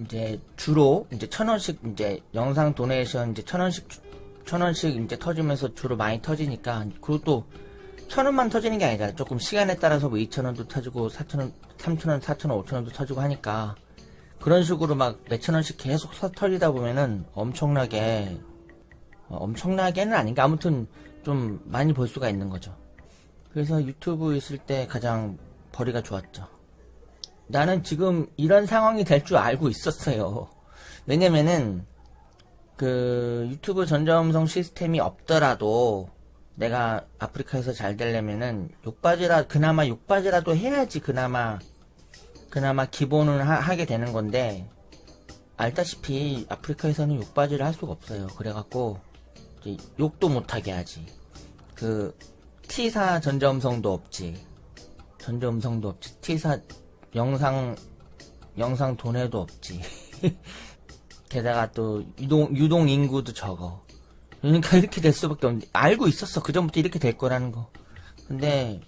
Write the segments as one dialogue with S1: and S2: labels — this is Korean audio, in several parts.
S1: 이제 주로 이제 천 원씩 이제 영상 도네이션 이제 천 원씩 주- 천 원씩 이제 터지면서 주로 많이 터지니까 그리고 또 천 원만 터지는 게 아니잖아요. 조금 시간에 따라서 뭐 이천 원도 터지고 사천 원, 삼천 원, 사천 원, 오천 원도 터지고 하니까 그런 식으로 막 몇천 원씩 계속 서- 터지다 보면은 엄청나게 어, 엄청나게는 아닌가 아무튼 좀 많이 볼 수가 있는 거죠. 그래서 유튜브 있을 때 가장 벌이가 좋았죠. 나는 지금 이런 상황이 될 줄 알고 있었어요. 왜냐면은 그 유튜브 전자음성 시스템이 없더라도 내가 아프리카에서 잘 되려면은 욕바지라 그나마 욕바지라도 해야지 그나마 그나마 기본은 하, 게 되는 건데 알다시피 아프리카에서는 욕바지를 할 수가 없어요. 그래갖고 욕도 못하게 하지. 그 T사 전자음성도 없지. 전자음성도 없지. T사 영상 영상 돈에도 없지. 게다가 또 유동 유동 인구도 적어. 그러니까 이렇게 될 수밖에 없는데 알고 있었어. 그 전부터 이렇게 될 거라는 거. 근데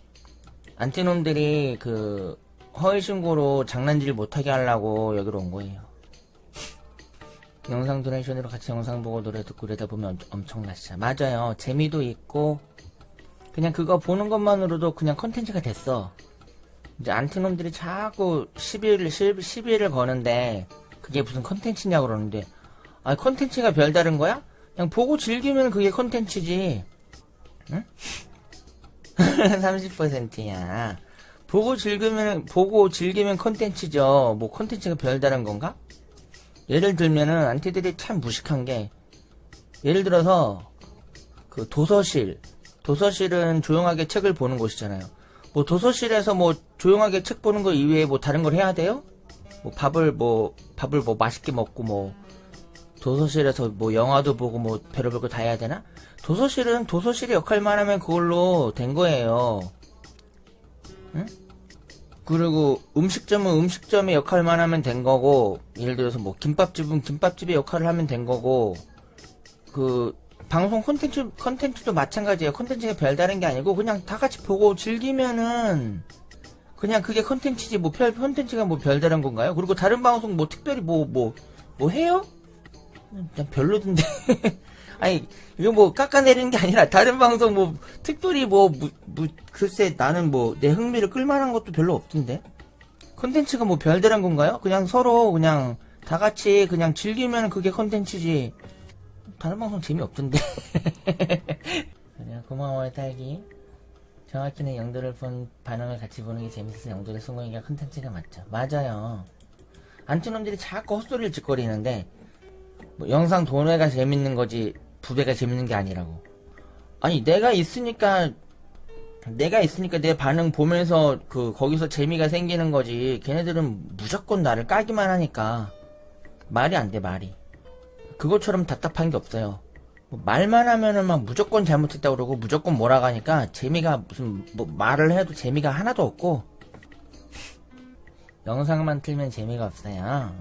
S1: 안티놈들이 그 허위 신고로 장난질 못하게 하려고 여기로 온 거예요. 영상 도네이션으로 같이 영상 보고 노래 듣고 그러다 보면 엄- 엄청나시죠. 맞아요. 재미도 있고 그냥 그거 보는 것만으로도 그냥 컨텐츠가 됐어. 이제 안티놈들이 자꾸 시비를 시- 시비를 거는데 그게 무슨 컨텐츠냐고 그러는데 아 컨텐츠가 별다른 거야? 그냥 보고 즐기면 그게 컨텐츠지. 응? 30%야. 보고 즐기면 보고 즐기면 컨텐츠죠. 뭐 컨텐츠가 별다른 건가? 예를 들면은 안티들이 참 무식한 게 예를 들어서 그 도서실 도서실은 조용하게 책을 보는 곳이잖아요. 뭐 도서실에서 뭐 조용하게 책 보는 거 이외에 뭐 다른 걸 해야 돼요? 뭐 밥을 뭐 밥을 뭐 맛있게 먹고 뭐 도서실에서 뭐 영화도 보고 뭐 별의별 거 다 해야 되나? 도서실은 도서실의 역할만 하면 그걸로 된 거예요. 응? 그리고 음식점은 음식점의 역할만 하면 된 거고 예를 들어서 뭐 김밥집은 김밥집의 역할을 하면 된 거고 그 방송 콘텐츠 콘텐츠도 마찬가지예요. 콘텐츠가 별다른 게 아니고 그냥 다 같이 보고 즐기면은 그냥 그게 콘텐츠지 뭐 별 콘텐츠가 뭐 별다른 건가요? 그리고 다른 방송 뭐 특별히 뭐 뭐 뭐 해요? 그냥 별로던데. 아니 이거 뭐 깎아내리는 게 아니라 다른 방송 뭐 특별히 뭐, 뭐, 뭐 글쎄 나는 뭐 내 흥미를 끌만한 것도 별로 없던데. 콘텐츠가 뭐 별다른 건가요? 그냥 서로 그냥 다 같이 그냥 즐기면 그게 콘텐츠지. 다른 방송 재미없던데. 그냥 고마워요 딸기. 정확히는 영도를 본 반응을 같이 보는 게 재밌어서 영도를 성공이가 콘텐츠가 맞죠. 맞아요. 안티놈들이 자꾸 헛소리를 짓거리는데 뭐 영상 도내가 재밌는 거지 부배가 재밌는 게 아니라고. 아니 내가 있으니까 내가 있으니까 내 반응 보면서 그 거기서 재미가 생기는 거지. 걔네들은 무조건 나를 까기만 하니까 말이 안 돼 말이. 그것처럼 답답한 게 없어요. 뭐 말만 하면은 막 무조건 잘못했다 고 그러고 무조건 하니까 재미가 무슨 뭐 말을 해도 재미가 하나도 없고 영상만 틀면 재미가 없어요.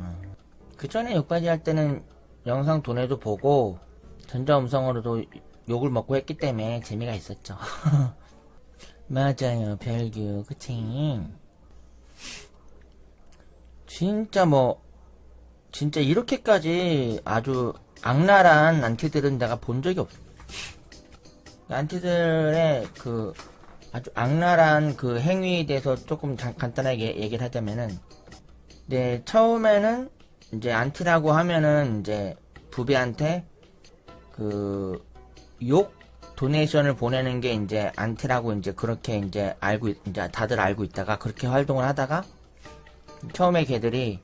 S1: 그 전에 욕바지 할 때는 영상 돈에도 보고 전자 음성으로도 욕을 먹고 했기 때문에 재미가 있었죠. 맞아요, 별규, 그치? 진짜 뭐, 진짜 이렇게까지 아주 악랄한 안티들은 내가 본 적이 없어. 안티들의 그 아주 악랄한 그 행위에 대해서 조금 자- 간단하게 얘기를 하자면은, 네, 처음에는 이제 안티라고 하면은 이제 부비한테 그 욕 도네이션을 보내는 게 이제 안티라고 이제 그렇게 이제 알고 있- 이제 다들 알고 있다가 그렇게 활동을 하다가 처음에 걔들이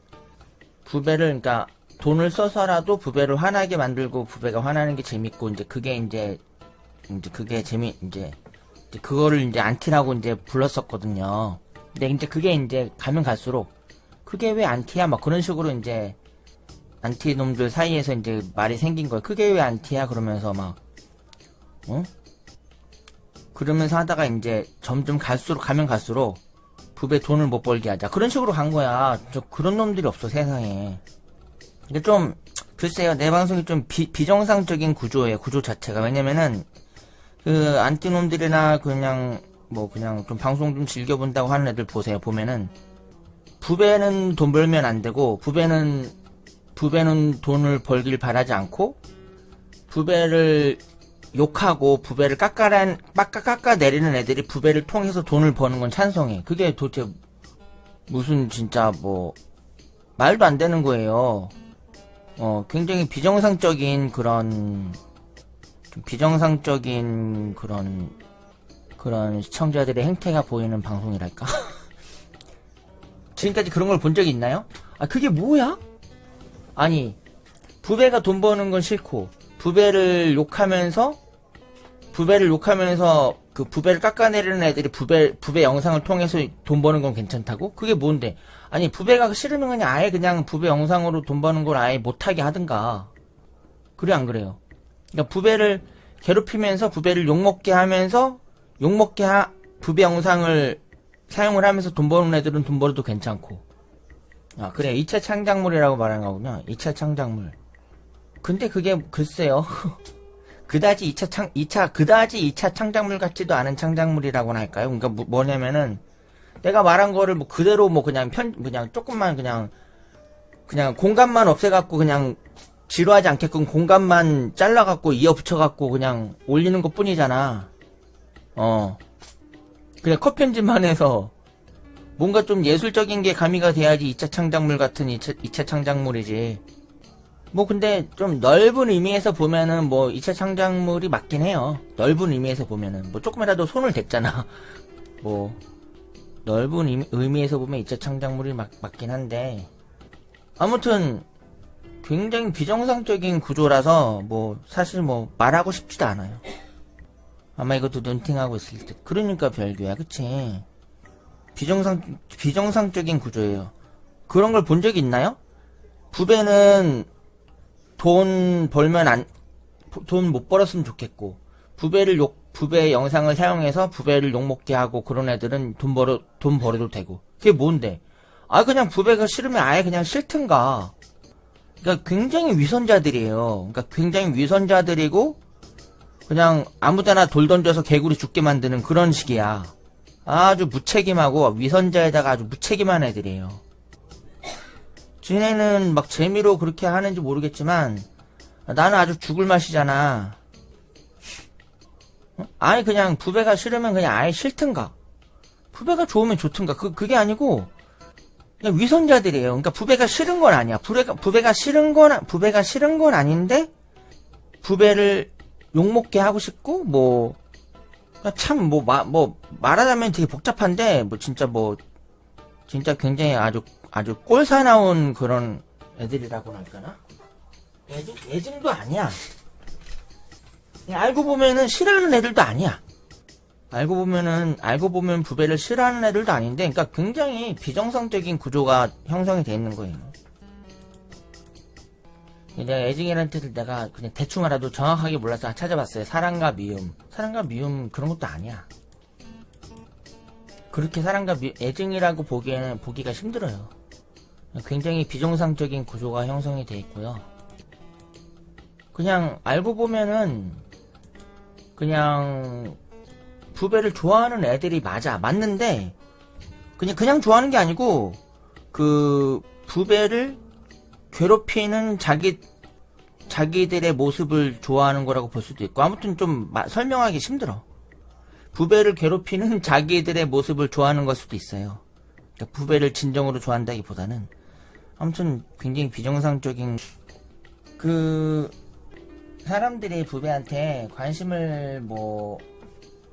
S1: 부배를 그러니까 돈을 써서라도 부배를 화나게 만들고 부배가 화나는 게 재밌고 이제 그게 이제 이제 그게 재미 이제 이제 그거를 이제 안티라고 이제 불렀었거든요. 근데 이제 그게 이제 가면 갈수록 그게 왜 안티야 막 그런 식으로 이제 안티 놈들 사이에서 이제 말이 생긴 거예요. 그게 왜 안티야 그러면서 막 어? 그러면서 하다가 이제 점점 갈수록 가면 갈수록 부배 돈을 못 벌게 하자 그런 식으로 간 거야. 저 그런 놈들이 없어 세상에. 근데 좀 글쎄요 내 방송이 좀 비, 비정상적인 구조예요 구조 자체가 왜냐면은 그 안티놈들이나 그냥 뭐 그냥 좀 방송 좀 즐겨본다고 하는 애들 보세요 보면은 부배는 돈 벌면 안 되고 부배는 부배는 돈을 벌길 바라지 않고 부배를 욕하고 부배를 깎아낸 깎아 깎아 내리는 애들이 부배를 통해서 돈을 버는 건 찬성해. 그게 도대체 무슨 진짜 뭐 말도 안 되는 거예요. 어 굉장히 비정상적인 그런 좀 비정상적인 그런 그런 시청자들의 행태가 보이는 방송이랄까? 지금까지 그런 걸 본 적이 있나요? 아 그게 뭐야? 아니 부배가 돈 버는 건 싫고 부배를 욕하면서 부배를 욕하면서 그 부배를 깎아내리는 애들이 부배 부배 영상을 통해서 돈 버는 건 괜찮다고? 그게 뭔데? 아니 부배가 싫으면 그냥 아예 그냥 부배 영상으로 돈 버는 걸 아예 못하게 하든가. 그래 안 그래요? 그러니까 부배를 괴롭히면서 부배를 욕먹게 하면서 욕먹게 하 부배 영상을 사용을 하면서 돈 버는 애들은 돈 벌어도 괜찮고. 아 그래 2차 창작물이라고 말하는 거군요. 2차 창작물. 근데 그게 글쎄요. 그다지 2차 창 2차 그다지 2차 창작물 같지도 않은 창작물이라고나 할까요? 그러니까 뭐, 뭐냐면은 내가 말한 거를 뭐 그대로 뭐 그냥 편 그냥 조금만 그냥 그냥 공간만 없애갖고 그냥 지루하지 않게끔 공간만 잘라갖고 이어 붙여갖고 그냥 올리는 것 뿐이잖아. 어. 그냥 컷 편집만 해서 뭔가 좀 예술적인 게 가미가 돼야지 2차 창작물 같은 2차, 2차 창작물이지. 뭐 근데 좀 넓은 의미에서 보면은 뭐 2차 창작물이 맞긴 해요. 넓은 의미에서 보면은 뭐 조금이라도 손을 댔잖아. 뭐 넓은 의미, 의미 에서 보면 2차 창작물이 맞, 맞긴 한데 아무튼 굉장히 비정상적인 구조라서 뭐 사실 뭐 말하고 싶지도 않아요. 아마 이것도 눈팅하고 있을 듯. 그러니까 별교야, 그치? 비정상 비정상적인 구조예요. 그런 걸 본 적이 있나요? 부배는 돈 벌면 안, 돈 못 벌었으면 좋겠고, 부배를 욕, 부배 영상을 사용해서 부배를 욕먹게 하고 그런 애들은 돈 벌어, 돈 벌어도 되고. 그게 뭔데? 아, 그냥 부배가 싫으면 아예 그냥 싫든가. 그러니까 굉장히 위선자들이에요. 그러니까 굉장히 위선자들이고, 그냥 아무 데나 돌 던져서 개구리 죽게 만드는 그런 식이야. 아주 무책임하고 위선자에다가 아주 무책임한 애들이에요. 지네는 막 재미로 그렇게 하는지 모르겠지만 나는 아주 죽을 맛이잖아. 어? 아니 그냥 부배가 싫으면 그냥 아예 싫든가. 부배가 좋으면 좋든가. 그 그게 아니고 그냥 위선자들이에요. 그러니까 부배가 싫은 건 아니야. 부배가 부배가 싫은 건 부배가 싫은 건 아닌데 부배를 욕먹게 하고 싶고 뭐 참뭐뭐 말하자면 되게 복잡한데 뭐 진짜 뭐 진짜 굉장히 아주 아주 꼴사 나온 그런 애들이라고 할까나? 애증, 애증도 아니야. 알고 보면은 싫어하는 애들도 아니야. 알고 보면은, 알고 보면 부배를 싫어하는 애들도 아닌데, 그러니까 굉장히 비정상적인 구조가 형성이 돼 있는 거예요. 내가 애증이라는 내가 그냥 대충 알아도 정확하게 몰라서 찾아봤어요. 사랑과 미움. 사랑과 미움 그런 것도 아니야. 그렇게 사랑과 미, 애증이라고 보기에는 보기가 힘들어요. 굉장히 비정상적인 구조가 형성이 돼 있고요. 그냥 알고 보면은 그냥 부배를 좋아하는 애들이 맞아 맞는데 그냥 그냥 좋아하는 게 아니고 그 부배를 괴롭히는 자기 자기들의 모습을 좋아하는 거라고 볼 수도 있고 아무튼 좀 마, 설명하기 힘들어. 부배를 괴롭히는 자기들의 모습을 좋아하는 걸 수도 있어요. 그러니까 부배를 진정으로 좋아한다기보다는 아무튼 굉장히 비정상적인 그 사람들이 부배한테 관심을 뭐,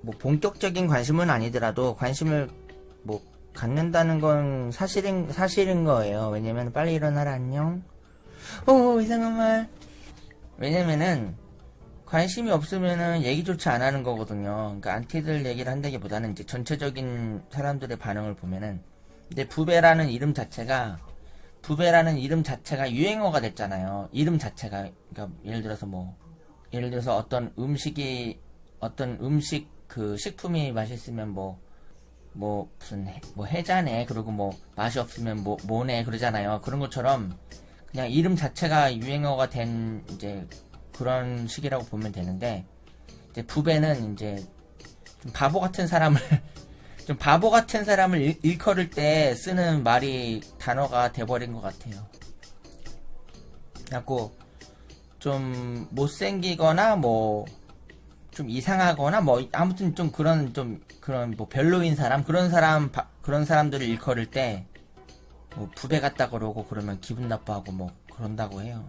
S1: 뭐 본격적인 관심은 아니더라도 관심을 뭐 갖는다는 건 사실인 사실인 거예요. 왜냐면 빨리 일어나라 안녕. 오 이상한 말. 왜냐면은 관심이 없으면은 얘기조차 안 하는 거거든요. 그러니까 안티들 얘기를 한다기보다는 이제 전체적인 사람들의 반응을 보면은 근데 부배라는 이름 자체가 부배라는 이름 자체가 유행어가 됐잖아요. 이름 자체가 그러니까 예를 들어서 뭐 예를 들어서 어떤 음식이 어떤 음식 그 식품이 맛있으면 뭐뭐 무슨 해, 뭐 해자네 그리고 뭐 맛이 없으면 뭐 뭐네 그러잖아요. 그런 것처럼 그냥 이름 자체가 유행어가 된 이제 그런 식이라고 보면 되는데 이제 부배는 이제 좀 바보 같은 사람을 좀 바보 같은 사람을 일, 일컬을 때 쓰는 말이 단어가 돼버린 것 같아요. 그래갖고 좀 못생기거나 뭐 좀 이상하거나 뭐 아무튼 좀 그런 좀 그런 뭐 별로인 사람 그런 사람 바- 그런 사람들을 일컬을 때 뭐 부배 같다 그러고 그러면 기분 나빠하고 뭐 그런다고 해요.